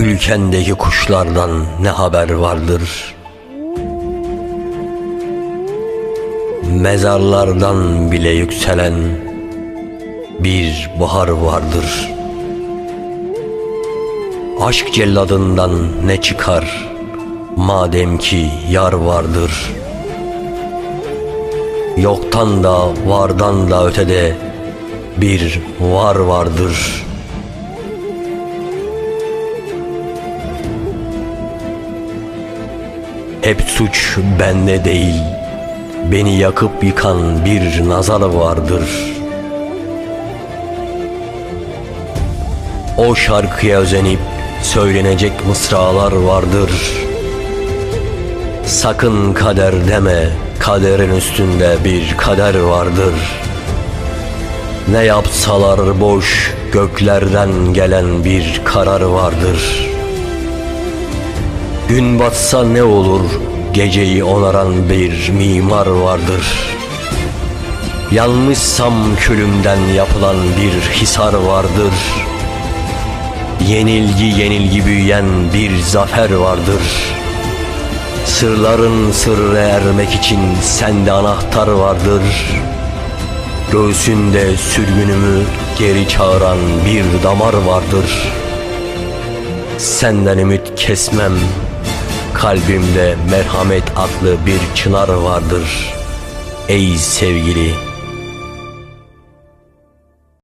Ülkendeki kuşlardan ne haber vardır? Mezarlardan bile yükselen bir bahar vardır. Aşk celladından ne çıkar madem ki yar vardır. Yoktan da vardan da ötede bir var vardır.'' Hep suç bende değil. Beni yakıp yıkan bir nazar vardır. O şarkıya özenip söylenecek mısralar vardır. Sakın kader deme Kaderin üstünde bir kader vardır. Ne yapsalar boş Göklerden gelen bir karar vardır Gün batsa ne olur Geceyi onaran bir mimar vardır. Yanmışsam külümden yapılan bir hisar vardır. Yenilgi yenilgi büyüyen bir zafer vardır. Sırların sırrı ermek için sende anahtar vardır. Göğsünde sürgünümü geri çağıran bir damar vardır. Senden ümit kesmem Kalbimde merhamet adlı bir çınar vardır. Ey sevgili